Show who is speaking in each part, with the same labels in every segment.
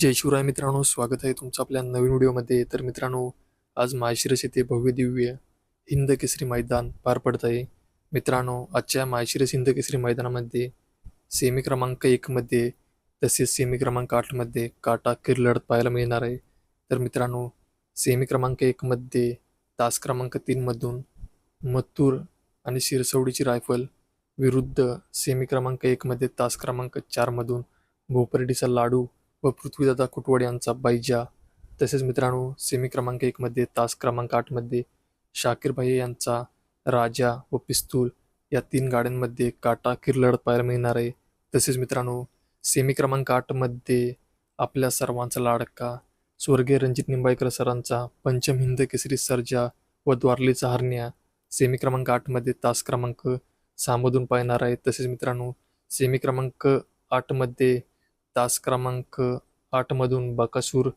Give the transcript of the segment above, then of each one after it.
Speaker 1: जय शिवराय मित्रांनो स्वागत आहे तुमचं आपल्या नवीन व्हिडिओमध्ये. तर मित्रांनो आज माळशिरस येथे भव्य दिव्य हिंद केसरी मैदान पार पडत आहे. मित्रांनो आजच्या माळशिरस हिंद केसरी मैदानामध्ये सेमी क्रमांक एकमध्ये तसेच सेमी क्रमांक आठमध्ये काटा किर लढत पाहायला मिळणार आहे. तर मित्रांनो सेमी क्रमांक एकमध्ये तास क्रमांक तीनमधून मत्तूर आणि शिरसवडीची रायफल विरुद्ध सेमी क्रमांक एकमध्ये तास क्रमांक चारमधून भोपर्डीचा लाडू व पृथ्वीदादा कुटवड यांचा बैजा तसेच मित्रांनो सेमी क्रमांक एकमध्ये तास क्रमांक आठमध्ये शाकीर भाई यांचा राजा व पिस्तूल या तीन गाड्यांमध्ये काटा किर लढत पाहायला मिळणार आहे. तसेच मित्रांनो सेमी क्रमांक आठमध्ये आपल्या सर्वांचा लाडका स्वर्गीय रणजित निंबाळकर सरांचा पंचम हिंद केसरी सर्जा व द्वारलीचा हरण्या सेमी क्रमांक आठमध्ये तास क्रमांक सहामधून पाहणार आहे. तसेच मित्रांनो सेमी क्रमांक आठमध्ये तास क्रमांक आठमधून बकासूर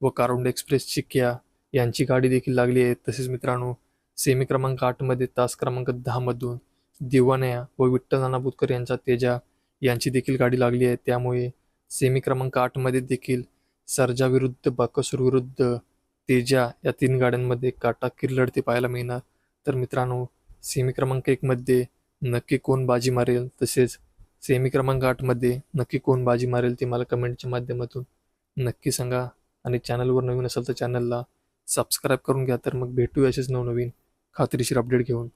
Speaker 1: व कारुंड एक्सप्रेस चिक्या यांची गाडी देखील लागली आहे. तसेच मित्रांनो सेमी क्रमांक आठमध्ये तास क्रमांक दहामधून दिवानया व विठ्ठल नाना बुतकर यांचा तेजा यांची देखील गाडी लागली आहे. त्यामुळे सेमी क्रमांक आठमध्ये देखील सर्जाविरुद्ध विरुद्ध विरुद्ध तेजा या तीन गाड्यांमध्ये काटा लढते पाहायला मिळणार. तर मित्रांनो सेमी क्रमांक एकमध्ये नक्की कोण बाजी मारेल? तसेच सेमी क्रमांक आठमध्ये नक्की कोण बाजी मारेल ते मला कमेंटच्या माध्यमातून नक्की सांगा. आणि चॅनलवर नवीन असेल तर चॅनलला सबस्क्राईब करून घ्या तर मग भेटूया असेच नवनवीन खात्रीशीर अपडेट घेऊन.